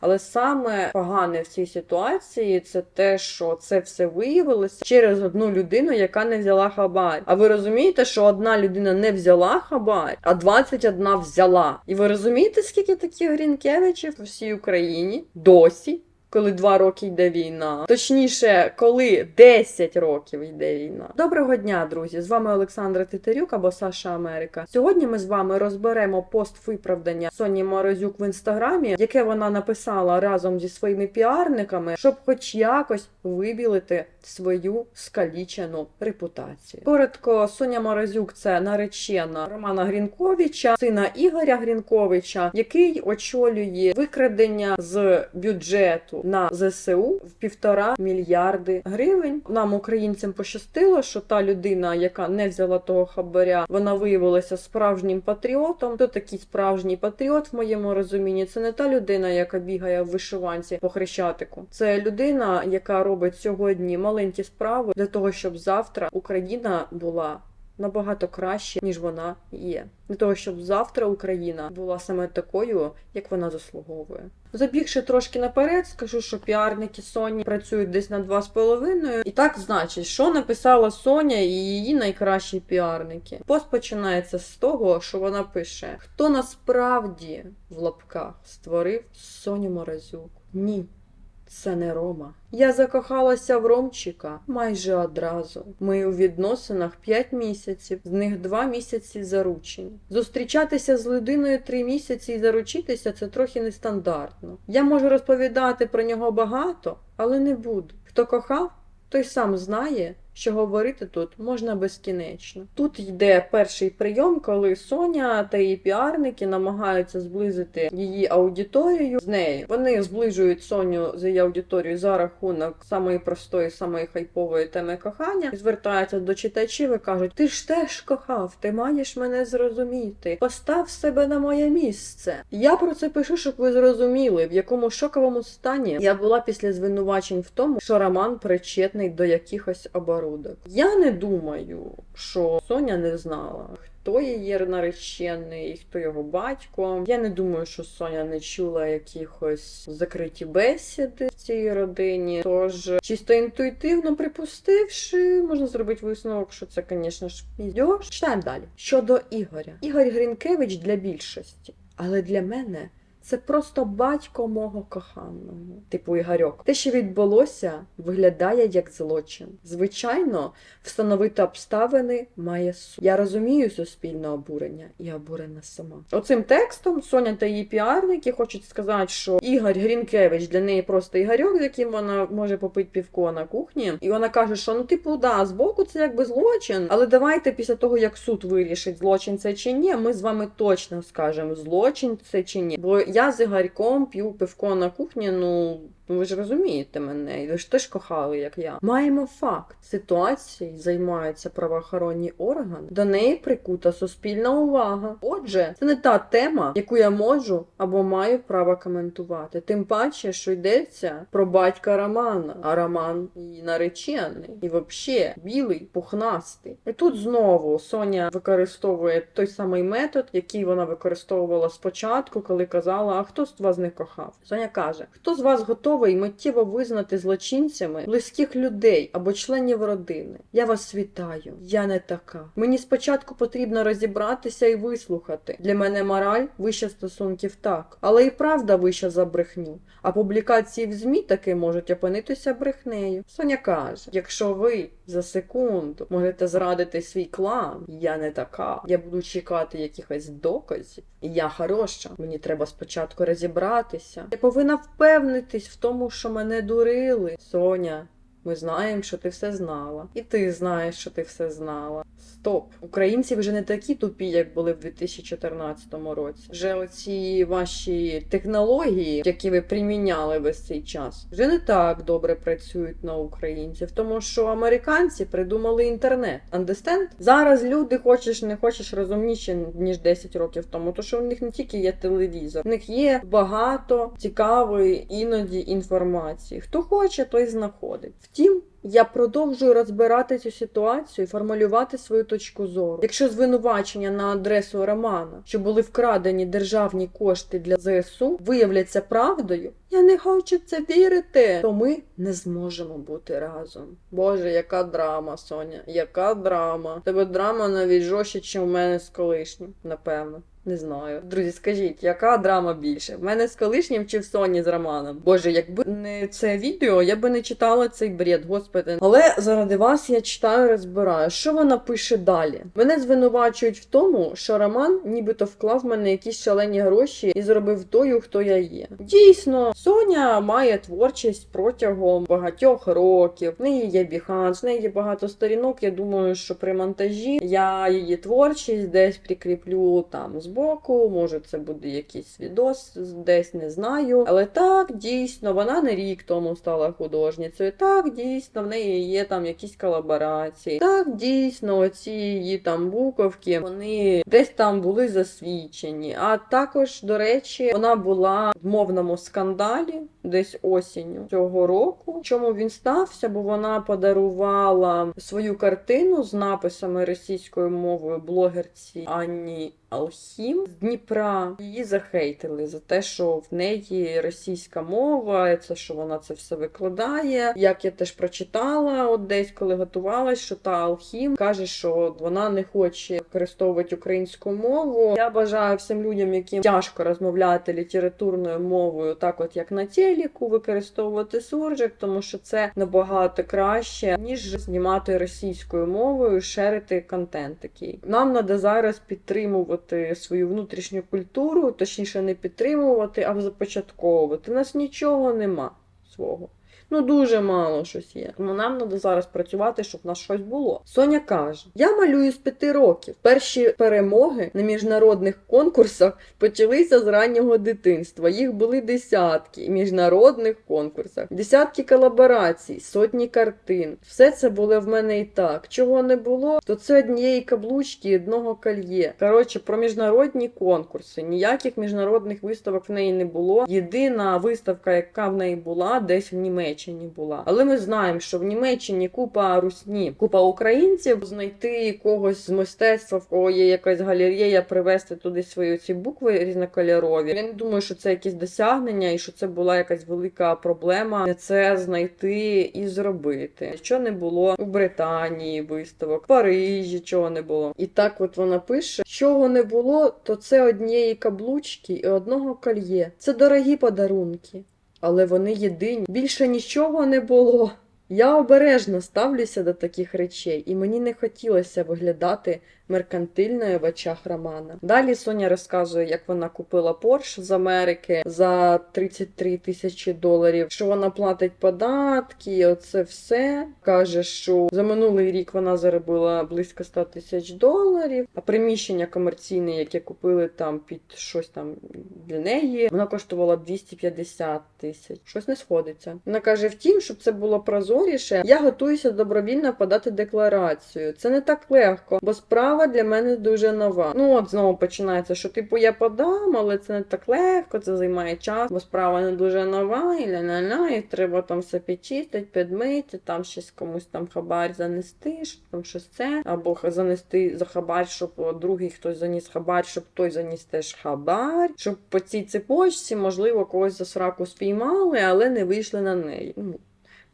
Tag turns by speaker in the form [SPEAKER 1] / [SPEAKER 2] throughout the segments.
[SPEAKER 1] Але саме погане в цій ситуації це те, що це все виявилося через одну людину, яка не взяла хабар. А ви розумієте, що одна людина не взяла хабар, а 21 взяла. І ви розумієте, скільки таких Грінкевичів у всій Україні досі? Коли два роки йде війна, точніше, коли 10 років йде війна. Доброго дня, друзі! З вами Олександра Титерюк або Саша Америка. Сьогодні ми з вами розберемо пост виправдання Соні Морозюк в інстаграмі, яке вона написала разом зі своїми піарниками, щоб хоч якось вибілити свою скалічену репутацію. Коротко, Соня Морозюк це наречена Романа Грінковича, сина Ігоря Грінковича, який очолює викрадення з бюджету на ЗСУ в півтора мільярди гривень. Нам, українцям, пощастило, що та людина, яка не взяла того хабаря, вона виявилася справжнім патріотом. Хто такий справжній патріот в моєму розумінні? Це не та людина, яка бігає в вишиванці по хрещатику. Це людина, яка робить сьогодні маленькі справи для того, щоб завтра Україна була. Набагато краще, ніж вона є, для того, щоб завтра Україна була саме такою, як вона заслуговує. Забігши трошки наперед, скажу, що піарники Соні працюють десь на 2,5. І так, значить, що написала Соня і її найкращі піарники. Пост починається з того, що вона пише: хто насправді в лапках створив Соню Морозюк? Ні. Це не Рома. Я закохалася в Ромчика майже одразу. Ми у відносинах 5 місяців, з них 2 місяці заручені. Зустрічатися з людиною 3 місяці і заручитися це трохи нестандартно. Я можу розповідати про нього багато, але не буду. Хто кохав, той сам знає, що говорити тут можна безкінечно. Тут йде перший прийом, коли Соня та її піарники намагаються зблизити її аудиторію з нею. Вони зближують Соню з її аудиторією за рахунок самої простої, самої хайпової теми кохання. І звертаються до читачів і кажуть: Ти ж теж кохав, ти маєш мене зрозуміти. Постав себе на моє місце. Я про це пишу, щоб ви зрозуміли, в якому шоковому стані я була після звинувачень в тому, що Роман причетний до якихось оборудок. Я не думаю, що Соня не знала. Хто її наречений, хто його батько. Я не думаю, що Соня не чула якихось закриті бесіди в цій родині. Тож, чисто інтуїтивно припустивши, можна зробити висновок, що це, звісно ж, піздьош. Читаємо далі. Щодо Ігоря. Ігор Грінкевич для більшості, але для мене. Це просто батько мого коханого, типу Ігорьок. Те, що відбулося, виглядає як злочин. Звичайно, встановити обставини має суд. Я розумію суспільне обурення і обурена сама. Оцим текстом Соня та її піарники хочуть сказати, що Ігор Грінкевич для неї просто Ігорьок, з яким вона може попити півко на кухні. І вона каже, що ну, типу, да, збоку це якби злочин, але давайте після того, як суд вирішить, злочин це чи ні, ми з вами точно скажемо, злочин це чи ні. Бо я з Ігорьком п'ю пивко на кухні, ну. Ну, ви ж розумієте мене, і ви ж теж кохали, як я. Маємо факт. Ситуації займаються правоохоронні органи, до неї прикута суспільна увага. Отже, це не та тема, яку я можу або маю право коментувати. Тим паче, що йдеться про батька Романа, а Роман і наречений, і взагалі білий, пухнастий. І тут знову Соня використовує той самий метод, який вона використовувала спочатку, коли казала: А хто з вас не кохав? Соня каже: хто з вас готовий миттєво визнати злочинцями близьких людей або членів родини? Я вас вітаю. Я не така. Мені спочатку потрібно розібратися і вислухати. Для мене мораль вища стосунків так, але і правда вища за брехню. А публікації в ЗМІ таки можуть опинитися брехнею. Соня каже: якщо ви за секунду можете зрадити свій клан, я не така. Я буду чекати якихось доказів. І я хороша. Мені треба спочатку розібратися. Я повинна впевнитись в тому, що мене дурили. Соня. Ми знаємо, що ти все знала, і ти знаєш, що ти все знала. Стоп! Українці вже не такі тупі, як були в 2014 році. Вже оці ваші технології, які ви приміняли весь цей час, вже не так добре працюють на українців, тому що американці придумали інтернет. Understand? Зараз люди, хочеш не хочеш, розумніші ніж 10 років тому, тому що у них не тільки є телевізор, у них є багато цікавої іноді інформації. Хто хоче, той знаходить. Втім. Я продовжую розбирати цю ситуацію і формулювати свою точку зору. Якщо звинувачення на адресу Романа, що були вкрадені державні кошти для ЗСУ, виявляться правдою, Я не хочу це вірити. То ми не зможемо бути разом. Боже, яка драма, Соня, яка драма. Тебе драма навіть жорстче, ніж у мене з колишнім, напевно. Не знаю. Друзі, скажіть, яка драма більше? В мене з колишнім чи в Соні з Романом? Боже, якби не це відео, я би не читала цей бред, господи. Але заради вас я читаю, розбираю. Що вона пише далі? Мене звинувачують в тому, що Роман нібито вклав в мене якісь шалені гроші і зробив тою, хто я є. Дійсно, Соня має творчість протягом багатьох років. В неї є біханс, в неї є багато сторінок. Я думаю, що при монтажі я її творчість десь прикріплю там збоку. Може, це буде якийсь відос, десь не знаю. Але так, дійсно, вона не рік тому стала художницею. Так, дійсно, в неї є там якісь колаборації. Так, дійсно, оці її там буковки, вони десь там були засвідчені. А також, до речі, вона була в мовному скандалі десь осінню цього року. Чому він стався? Бо вона подарувала свою картину з написами російською мовою блогерці Анні Алхім з Дніпра. Її захейтили за те, що в неї російська мова, це що вона це все викладає. Як я теж прочитала, от десь коли готувалась, що та Алхім каже, що вона не хоче використовувати українську мову. Я бажаю всім людям, яким тяжко розмовляти літературною мовою, так от як на телеку, використовувати суржик, тому що це набагато краще, ніж знімати російською мовою, шерити контент такий. Нам треба зараз підтримувати свою внутрішню культуру, точніше, не підтримувати, а започатковувати. У нас нічого нема свого. Ну, дуже мало щось є. Тому нам треба зараз працювати, щоб в нас щось було. Соня каже: я малюю з п'яти років. Перші перемоги на міжнародних конкурсах почалися з раннього дитинства. Їх були десятки міжнародних конкурсах, десятки колаборацій, сотні картин. Все це було в мене і так. Чого не було, то це однієї каблучки, одного кольє. Коротше, про міжнародні конкурси. Ніяких міжнародних виставок в неї не було. Єдина виставка, яка в неї була, десь в Німеччині була. Але ми знаємо, що в Німеччині купа русні, купа українців знайти когось з мистецтва, в кого є якась галерея, привезти туди свої ці букви різнокольорові. Я не думаю, що це якісь досягнення і що це була якась велика проблема це знайти і зробити. Що не було у Британії виставок, в Парижі чого не було. І так, от вона пише: чого не було, то це однієї каблучки і одного кольє. Це дорогі подарунки. Але вони єдині. Більше нічого не було. Я обережно ставлюся до таких речей, і мені не хотілося виглядати меркантильною в очах Романа. Далі Соня розказує, як вона купила Порш з Америки за 33 тисячі доларів, що вона платить податки, оце все. Каже, що за минулий рік вона заробила близько 100 тисяч доларів, а приміщення комерційне, яке купили там під щось там для неї, воно коштувало 250 тисяч. Щось не сходиться. Вона каже: втім, щоб це було прозоріше, я готуюся добровільно подати декларацію. Це не так легко, бо справа для мене дуже нова. Ну от знову починається, що типу я подам, але це не так легко, це займає час, бо справа не дуже нова, і ля-ля-ля, і треба там все підчистити, підмити, там щось комусь там хабар занести, щоб там щось це, або занести за хабар, щоб другий хтось заніс хабар, щоб той заніс теж хабар, щоб по цій цепочці, можливо, когось за сраку спіймали, але не вийшли на неї.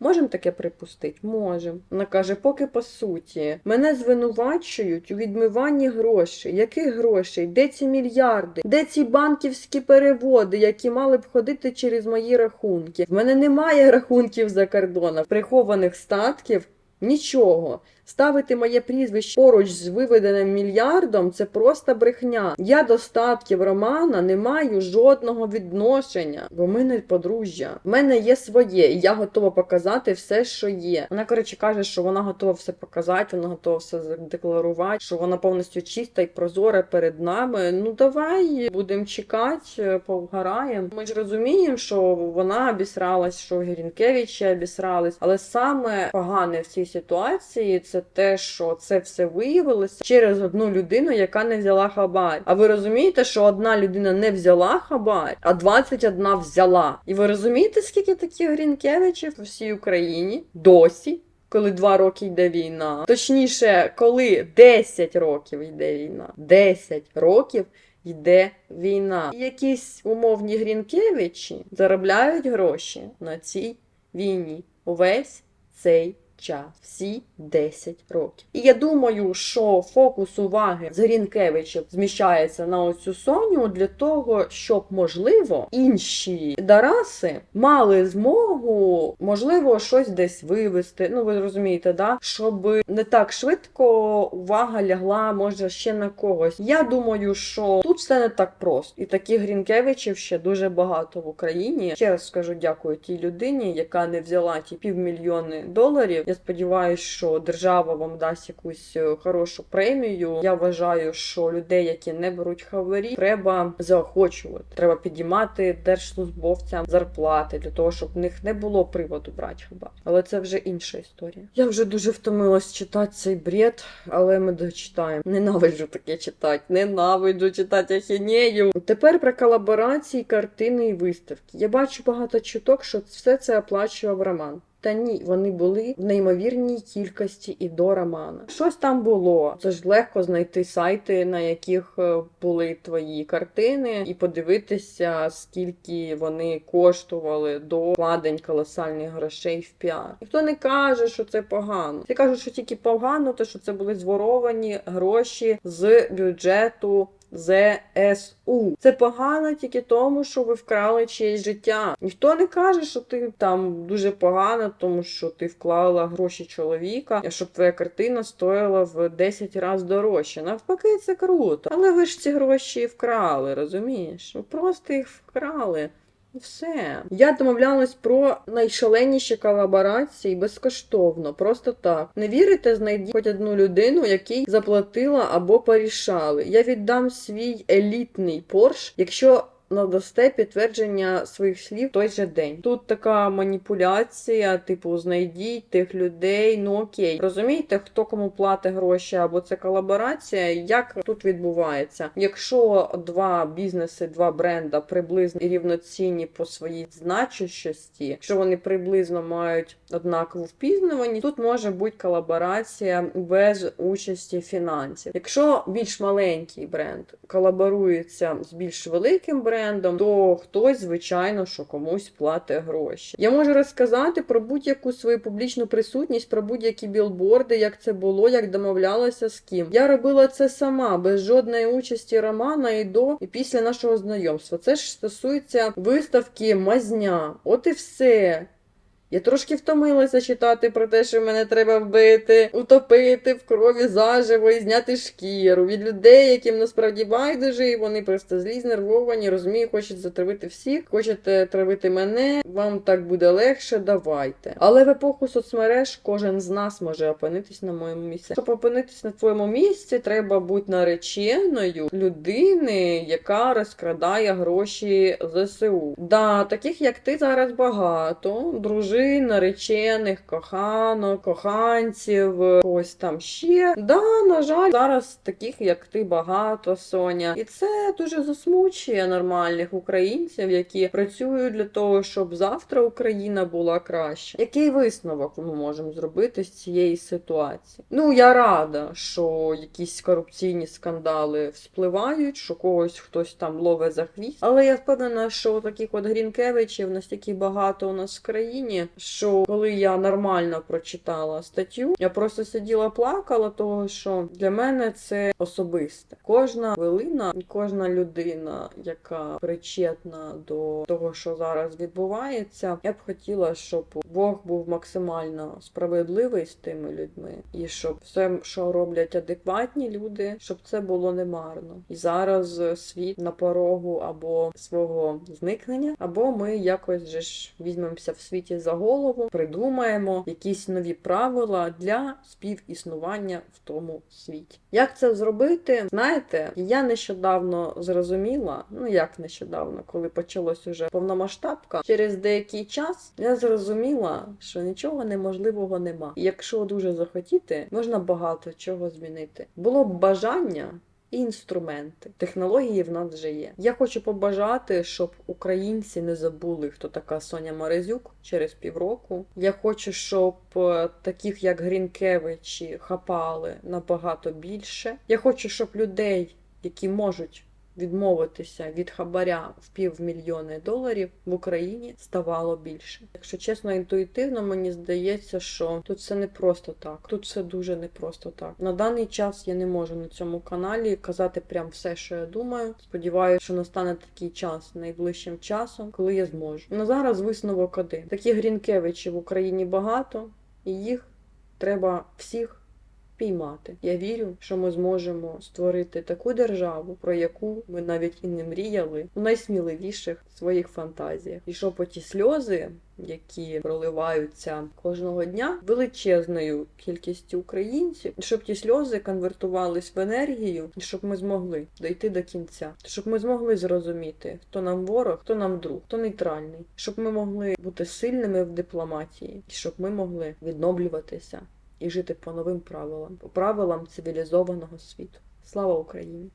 [SPEAKER 1] Можемо таке припустити? Можемо. Вона каже, поки по суті. Мене звинувачують у відмиванні грошей. Яких грошей? Де ці мільярди? Де ці банківські переводи, які мали б ходити через мої рахунки? В мене немає рахунків за кордоном, прихованих статків. Нічого. Ставити моє прізвище поруч з виведеним мільярдом це просто брехня. Я до статків Романа не маю жодного відношення, бо ми не подружжя. В мене є своє, і я готова показати все, що є. Вона, коротше, каже, що вона готова все показати, вона готова все задекларувати, що вона повністю чиста і прозора перед нами. Ну давай будемо чекати, повгараємо. Ми ж розуміємо, що вона обісралась, що Герінкевичі обісрались, але саме погане в цій ситуації це те, що це все виявилося через одну людину, яка не взяла хабар. А ви розумієте, що одна людина не взяла хабар, а 21 взяла. І ви розумієте, скільки таких Грінкевичів у всій Україні досі? Коли два роки йде війна, точніше, коли 10 років йде війна, 10 років йде війна. І якісь умовні грінкевичі заробляють гроші на цій війні увесь цей всі 10 років. І я думаю, що фокус уваги з Грінкевичів зміщається на оцю Соню для того, щоб, можливо, інші дараси мали змогу, можливо, щось десь вивести. Ну, ви розумієте, да? щоб не так швидко увага лягла, може, ще на когось. Я думаю, що тут все не так просто. І таких Грінкевичів ще дуже багато в Україні. Ще раз скажу дякую тій людині, яка не взяла ті півмільйони доларів. Я сподіваюся, що держава вам дасть якусь е, хорошу премію. Я вважаю, що людей, які не беруть хабарі, треба заохочувати. Треба підіймати держслужбовцям зарплати для того, щоб в них не було приводу брати хабар. Але це вже інша історія. Я вже дуже втомилась читати цей бред, але ми дочитаємо. Ненавиджу таке читати. Ненавиджу читати ахінею. Тепер про колаборації, картини і виставки. Я бачу багато чуток, що все це оплачував Роман. Та ні, вони були в неймовірній кількості і до романа. Щось там було. Це ж легко знайти сайти, на яких е, були твої картини, і подивитися, скільки вони коштували до вкладень колосальних грошей в піар. Ніхто не каже, що це погано. Всі кажуть, що тільки погано, то що це були зворовані гроші з бюджету ЗСУ. Це погано тільки тому, що ви вкрали чиєсь життя. Ніхто не каже, що ти там дуже погано, тому що ти вклала гроші чоловіка, щоб твоя картина стоїла в 10 разів дорожче. Навпаки, це круто. Але ви ж ці гроші вкрали, розумієш? Ви просто їх вкрали. Все. Я домовлялась про найшаленіші колаборації безкоштовно, просто так. Не вірите, знайдіть хоч одну людину, якій заплатила або порішали. Я віддам свій елітний порш, якщо надасте підтвердження своїх слів той же день. Тут така маніпуляція, типу, знайдіть тих людей. Ну окей, розумієте, хто кому платить гроші, або це колаборація. Як тут відбувається? Якщо два бізнеси, два бренда приблизно рівноцінні по своїй значущості, якщо вони приблизно мають однакову впізнаваність, тут може бути колаборація без участі фінансів. Якщо більш маленький бренд колаборується з більш великим брендом, то хтось, звичайно, що комусь платить гроші. Я можу розказати про будь-яку свою публічну присутність, про будь-які білборди, як це було, як домовлялася з ким. Я робила це сама, без жодної участі Романа і до і після нашого знайомства. Це ж стосується виставки Мазня. От і все. Я трошки втомилася читати про те, що мене треба вбити, утопити в крові заживо і зняти шкіру від людей, яким насправді байдуже, і вони просто злі, знервовані, розумію, хочуть затравити всіх, хочете травити мене, вам так буде легше, давайте. Але в епоху соцмереж кожен з нас може опинитись на моєму місці. Щоб опинитись на твоєму місці, треба бути нареченою людини, яка розкрадає гроші ЗСУ. Да, таких як ти зараз багато, дружин, наречених, коханок, коханців, когось там ще. Да, на жаль, зараз таких як ти багато, Соня. І це дуже засмучує нормальних українців, які працюють для того, щоб завтра Україна була краще. Який висновок ми можемо зробити з цієї ситуації? Ну я рада, що якісь корупційні скандали вспливають, що когось хтось там ловить за хвіст. Але я впевнена, що таких от Грінкевичів настільки багато у нас в країні, що коли я нормально прочитала статтю, я просто сиділа плакала, того що для мене це особисте. Кожна хвилина, кожна людина, яка причетна до того, що зараз відбувається, я б хотіла, щоб Бог був максимально справедливий з тими людьми, і щоб все, що роблять адекватні люди, щоб це було немарно. І зараз світ на порогу або свого зникнення, або ми якось же ж візьмемося в світі за голову, придумаємо якісь нові правила для співіснування в тому світі. Як це зробити? Знаєте, я нещодавно зрозуміла, ну як нещодавно, коли почалось уже повномасштабка, через деякий час я зрозуміла, що нічого неможливого нема. І якщо дуже захотіти, можна багато чого змінити. Було б бажання. І інструменти, технології в нас вже є. Я хочу побажати, щоб українці не забули, хто така Соня Морозюк через півроку. Я хочу, щоб е, таких як Грінкевичі хапали набагато більше. Я хочу, щоб людей, які можуть відмовитися від хабаря в півмільйони доларів в Україні ставало більше. Якщо чесно, інтуїтивно мені здається, що тут все не просто так. Тут все дуже не просто так. На даний час я не можу на цьому каналі казати прям все, що я думаю. Сподіваюся, що настане такий час найближчим часом, коли я зможу. На зараз висновок один. Таких Грінкевичів в Україні багато, і їх треба всіх піймати. Я вірю, що ми зможемо створити таку державу, про яку ми навіть і не мріяли у найсміливіших своїх фантазіях. І щоб оті сльози, які проливаються кожного дня величезною кількістю українців, щоб ті сльози конвертувались в енергію, щоб ми змогли дойти до кінця, щоб ми змогли зрозуміти, хто нам ворог, хто нам друг, хто нейтральний, щоб ми могли бути сильними в дипломатії, щоб ми могли відновлюватися і жити по новим правилам, по правилам цивілізованого світу. Слава Україні!